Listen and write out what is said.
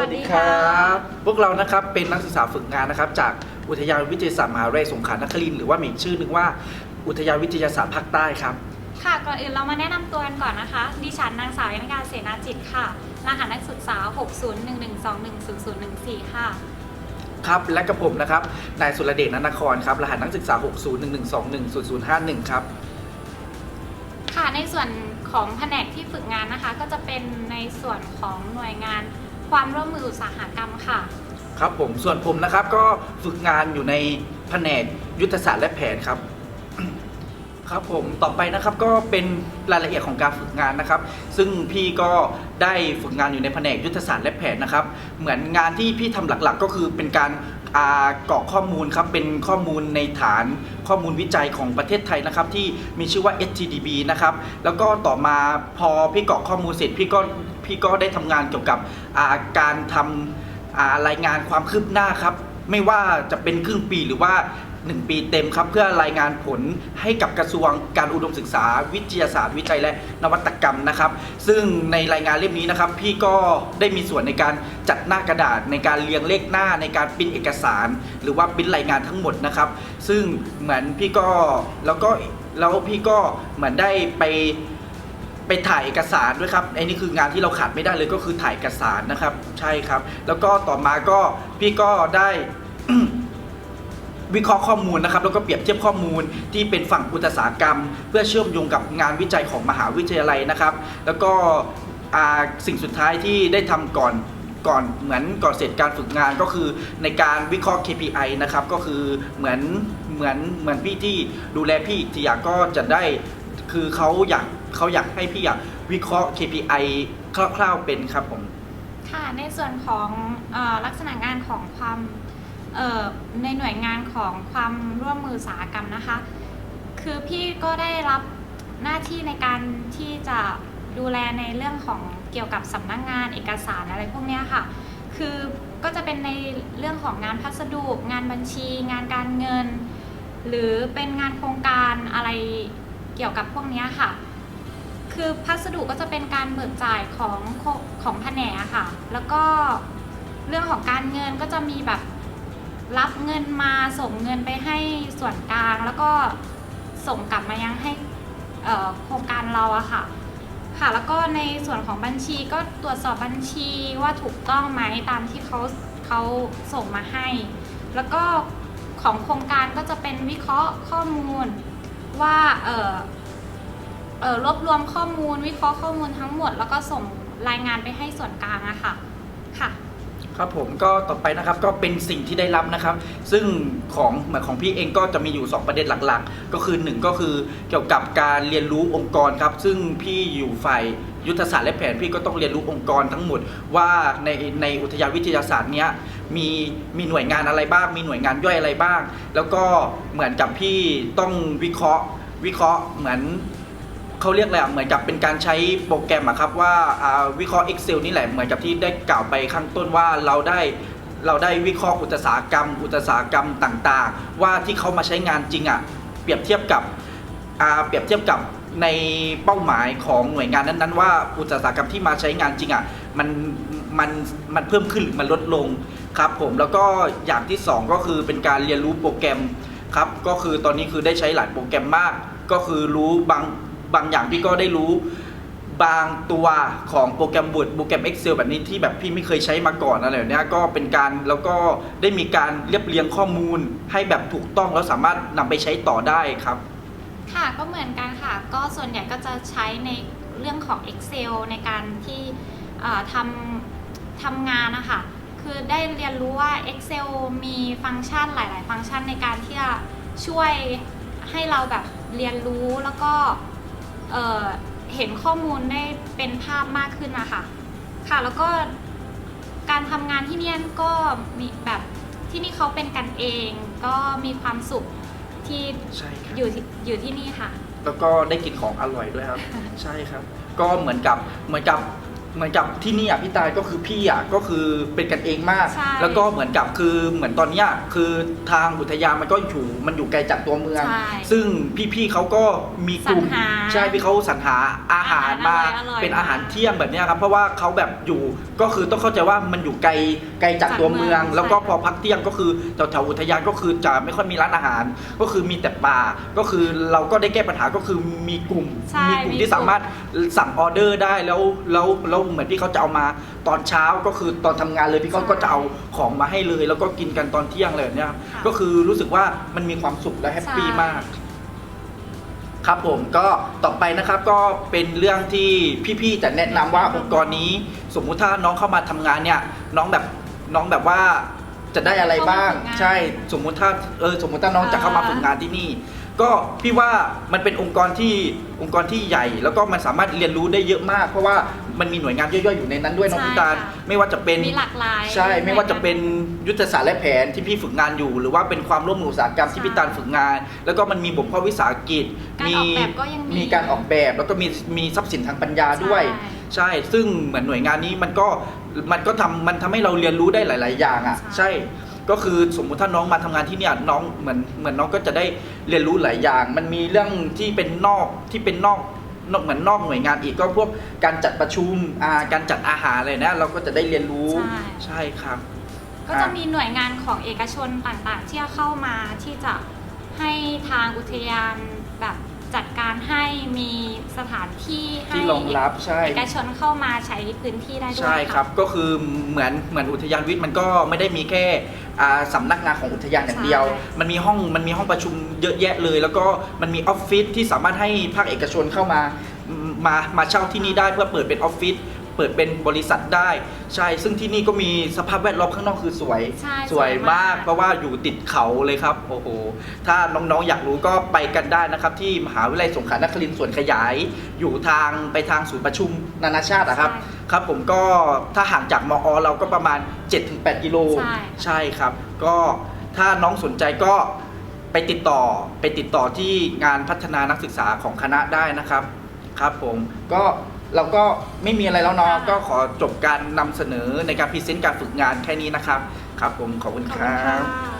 วัสดีค่ะบพวกเรานะครับเป็นนักศึกษาฝึกงานนะครับจากอุทยานวิทยาศาสตร์มหาวิทยาลัยสงขลานครินทร์หรือว่ามีอีกชื่อหนึ่งว่าอุทยานวิทยาศาสตร์ภาคใต้ครับ ค่ะ ก่อนอื่นเรามาแนะนำตัวกันก่อนนะคะ ดิฉันนางสาวยนการเสนาจิตค่ะ รหัสนักศึกษา 6011210014 ค่ะ ครับและกับผมนะครับนายสุรเดชนันทครครับรหัสนักศึกษา 6011210051 ครับ ค่ะ ในส่วนของแผนกที่ฝึกงานนะคะ ก็จะเป็นในส่วนของหน่วยงาน ความร่วมมืออุตสาหกรรมค่ะ ครับผมส่วนผมนะครับก็ฝึกงานอยู่ในแผนกยุทธศาสตร์และแผนครับ ครับผมต่อไปนะครับก็เป็นรายละเอียดของการฝึกงานนะครับ ซึ่งพี่ก็ได้ฝึกงานอยู่ในแผนกยุทธศาสตร์และแผนนะครับ เหมือนงานที่พี่ทำหลักๆ ก็คือเป็นการอ่ากรอกข้อมูลครับเป็นข้อมูลในฐานข้อมูลวิจัยของประเทศไทยนะครับ ที่มีชื่อว่า STDB นะครับแล้วก็ต่อมาพอพี่กรอกข้อมูลเสร็จพี่ก็ พี่ก็ได้ทำงานเกี่ยวกับาการทำอ่ารายงานความคืบหน้าครับ ไม่ว่าจะเป็นครึ่งปีหรือว่า 1 ปีเต็มครับ เพื่อรายงานผลให้กับกระทรวงการอุดมศึกษา วิทยาศาสตร์ วิจัยและนวัตกรรมนะครับ ซึ่งในรายงานเล่มนี้นะครับ พี่ก็ได้มีส่วนในการจัดหน้ากระดาษในการเรียงเลขหน้าในการปิ้นเอกสาร หรือว่าปิ้นรายงานทั้งหมดนะครับ ซึ่งเหมือนพี่ก็แล้วก็แล้วพี่ก็เหมือนได้ไป ไปถ่ายเอกสารด้วยครับไอ้นี่คืองานที่เราขาดไม่ได้เลยก็คือถ่ายเอกสารนะครับ ใช่ครับ แล้วก็ต่อมาก็พี่ก็ได้ วิเคราะห์ข้อมูลนะครับ แล้วก็เปรียบเทียบข้อมูลที่เป็นฝั่งอุตสาหกรรม เพื่อเชื่อมโยงกับงานวิจัยของมหาวิทยาลัยนะครับ แล้วก็สิ่งสุดท้ายที่ได้ทำก่อนก่อนเหมือนก่อนเสร็จการฝึกงานก็คือในการวิเคราะห์ KPI นะครับ ก็คือเหมือนเหมือนเหมือนพี่ที่ดูแลพี่อีกทีอยากก็จะได้ คือเขาอยากเขาอยากให้พี่อยากวิเคราะห์ KPI คร่าวๆเป็นครับผม ค่ะ ในส่วนของเออลักษณะงานของความเอ่อในหน่วยงานของความร่วมมืออุตสาหกรรมนะคะ คือพี่ก็ได้รับหน้าที่ในการที่จะดูแลในเรื่องของเกี่ยวกับสำนักงานเอกสารอะไรพวกเนี้ยค่ะ คือก็จะเป็นในเรื่องของงานพัสดุ งานบัญชี งานการเงิน หรือเป็นงานโครงการอะไร เกี่ยวกับพวกนี้ค่ะ คือพัสดุก็จะเป็นการเบิกจ่ายของของแผนกอะค่ะ แล้วก็เรื่องของการเงินก็จะมีแบบรับเงินมาส่งเงินไปให้ส่วนกลาง แล้วก็ส่งกลับมายังให้อ่อโครงการเราอะค่ะ ค่ะแล้วก็ในส่วนของบัญชีก็ตรวจสอบบัญชีว่าถูกต้องไหมตามที่เขาเขาส่งมาให้ แล้วก็ของโครงการก็จะเป็นวิเคราะห์ข้อมูล ว่าเออเอ่อรวบรวมข้อมูลวิเคราะห์ข้อมูลทั้งหมด แล้วก็ส่งรายงานไปให้ส่วนกลางอะค่ะค่ะ ครับผมก็ต่อไปนะครับก็เป็นสิ่งที่ได้รับนะครับ ซึ่งของเหมือนของพี่เองก็จะมีอยู่ 2 ประเด็นหลักๆ ก็คือ 1 ก็คือเกี่ยวกับการเรียนรู้องค์กรครับ ซึ่งพี่อยู่ฝ่าย ยุทธศาสตร์และแผนพี่ก็ต้องเรียนรู้องค์กรทั้งหมด ว่าในในอุทยานวิทยาศาสตร์เนี้ยมีมีหน่วยงานอะไรบ้าง มีหน่วยงานย่อยอะไรบ้าง แล้วก็เหมือนกับพี่ต้องวิเคราะห์ วิเคราะห์เหมือนเขาเรียกอะไรอะเหมือนกับเป็นการใช้โปรแกรมอะครับว่าอ่าวิเคราะห์ Excel นี่แหละเหมือนกับที่ได้กล่าวไปข้างต้นว่าเราได้เราได้วิเคราะห์อุตสาหกรรม อุตสาหกรรมต่างๆ ว่าที่เขามาใช้งานจริงอะเปรียบเทียบกับอ่าเปรียบเทียบกับ ในเป้าหมายของหน่วยงานนั้นๆ ว่าอุตสาหกรรมที่มาใช้งานจริงอะมันมันมันเพิ่มขึ้นหรือมันลดลงครับผมแล้วก็อย่างที่สองก็คือเป็นการเรียนรู้โปรแกรมครับก็คือตอนนี้คือได้ใช้หลายโปรแกรมมาก ก็คือรู้บางบางอย่างพี่ก็ได้รู้บางตัวของโปรแกรม Word โปรแกรม Excel แบบนี้ที่แบบพี่ไม่เคยใช้มาก่อนอะไรแบบเนี้ยก็เป็นการแล้วก็ได้มีการเรียบเรียงข้อมูลให้แบบถูกต้องแล้วสามารถนำไปใช้ต่อได้ครับ ค่ะก็เหมือนกันค่ะ ก็ส่วนใหญ่ก็จะใช้ในเรื่องของ Excel ในการที่ทำทำงานนะคะคือได้เรียนรู้ว่า Excel มีฟังก์ชันหลาย ๆ ฟังก์ชันในการที่จะช่วยให้เราแบบเรียนรู้แล้วก็เเห็นข้อมูลได้เป็นภาพมากขึ้นนะคะค่ะแล้วก็การทำงานที่นี่ก็มีแบบที่นี่เขาเป็นกันเอง ก็มีความสุข ที่ใช่ครับ อยู่ที่อยู่ที่นี่ค่ะ แล้วก็ได้กินของอร่อยด้วยครับ ใช่ครับ ก็เหมือนกับเหมือนกับ เหมือนกับที่นี่อะพี่ตายก็คือพี่อะก็คือเป็นกันเองมาก ใช่ แล้วก็เหมือนกับคือเหมือนตอนเนี้ยคือทางอุทยานมันก็อยู่มันอยู่ไกลจากตัวเมือง ใช่ ซึ่งพี่ๆเขาก็มีกลุ่มสรรหาใช่พี่เขาสรรหาอาหารมาอาหารอร่อยๆเป็นอาหารเที่ยงแบบเนี้ยครับเพราะว่าเขาแบบอยู่ก็คือต้องเข้าใจว่ามันอยู่ไกลไกลจากตัวเมืองจากเมืองแล้วก็ใช่ พอพักเที่ยงก็คือแถวๆอุทยานก็คือจะไม่ค่อยมีร้านอาหาร ก็คือมีแต่ป่าก็คือเราก็ได้แก้ปัญหาก็คือมีกลุ่มใช่มีกลุ่มมีที่กลุ่มสามารถสั่งออเดอร์ได้แล้วแล้วแล้วเหมือนที่เขาจะเอามาตอนเช้าก็คือตอนทำงานเลยพี่เขาก็จะเอาของมาให้เลย แล้วก็กินกันตอนเที่ยงเลยเนี่ยครับค่ะก็คือรู้สึกว่ามันมีความสุขและแฮปปี้ใช่ มาก ครับผมก็ต่อไปนะครับก็เป็นเรื่องที่พี่ๆจะแนะนำว่าองค์กรนี้ สมมุติถ้าน้องเข้ามาทำงานเนี่ยน้องแบบน้องแบบว่าจะได้อะไรบ้าง เข้ามาฝึกงานใช่ สมมุติถ้าเออสมมุติถ้าน้องจะเข้ามาอ่าฝึกงานที่นี่ ก็พี่ว่ามันเป็นองค์กรที่องค์กรที่ใหญ่ แล้วก็มันสามารถเรียนรู้ได้เยอะมาก เพราะว่ามันมีหน่วยงานย่อยๆอยู่ในนั้นด้วยน้องใช่พิตาลค่ะไม่ว่าจะเป็นมีหลากหลายใช่ไม่ว่าจะเป็นยุทธศาสตร์และแผนที่พี่ฝึกงานอยู่ หรือว่าเป็นความร่วมมืออุตสาหกรรมที่ใช่พี่ตาลฝึกงาน แล้วก็มันมีบ่มเพาะวิสาหกิจการออกแบบก็ยังมีมีการออกแบบแล้วก็มีมีทรัพย์สินทางปัญญาด้วย ใช่ ใช่ ซึ่งเหมือนหน่วยงานนี้มันก็มันก็ทำมันทำให้เราเรียนรู้ได้หลาย ๆ อย่างอะ ใช่ ใช่ ก็คือสมมุติถ้าน้องมาทำงานที่เนี่ยน้องเหมือนเหมือนน้องก็จะได้เรียนรู้หลายอย่าง มันมีเรื่องที่เป็นนอกที่เป็นนอกนอกเหมือนนอกหน่วยงานอีกก็พวกการจัดประชุมอ่าการจัดอาหารอะไรนะเราก็จะได้เรียนรู้ใช่ ใช่ครับ ก็จะมีหน่วยงานของเอกชนต่างๆ ที่จะเข้ามาที่จะให้ทางอุทยานแบบ จัดการให้มีสถานที่ให้ที่รองรับใช่ เอกชนเข้ามาใช้พื้นที่ได้ด้วยใช่ครับะก็คือเหมือนเหมือนอุทยานวิทย์มันก็ไม่ได้มีแค่อ่าสำนักงานของอุทยานอย่างเดียว ใช่ มันมีห้องมันมีห้องประชุมเยอะแยะเลย แล้วก็มันมีออฟฟิศที่สามารถให้ภาคเอกชนเข้ามามามาเช่าที่นี่ได้เพื่อเปิดเป็นออฟฟิศ เปิดเป็นบริษัทได้ ใช่ ซึ่งที่นี่ก็มีสภาพแวดล้อมข้างนอกคือสวย ใช่สวยสวยมามากกเพราะว่าอยู่ติดเขาเลยครับ โอ้โห ถ้าน้องๆอยากรู้ก็ไปกันได้นะครับ ที่มหาวิทยาลัยสงขลานครินทร์ส่วนขยาย อยู่ทางไปทางศูนย์ประชุมนานาชาติอะครับ ใช่ครับผมก็ถ้าห่างจากมอเราก็ประมาณ 7-8 กิโล ใช่ ใช่ครับ ก็ถ้าน้องสนใจก็ไปติดต่อไปติดต่อที่งานพัฒนานักศึกษาของคณะได้นะครับ ครับผมก็ เราก็ไม่มีอะไรแล้วเนาะค่ะก็ขอจบการนำเสนอในการพรีเซนต์การฝึกงานแค่นี้นะครับ ครับผมขอบคุณขอบคคุณรัค่ะบ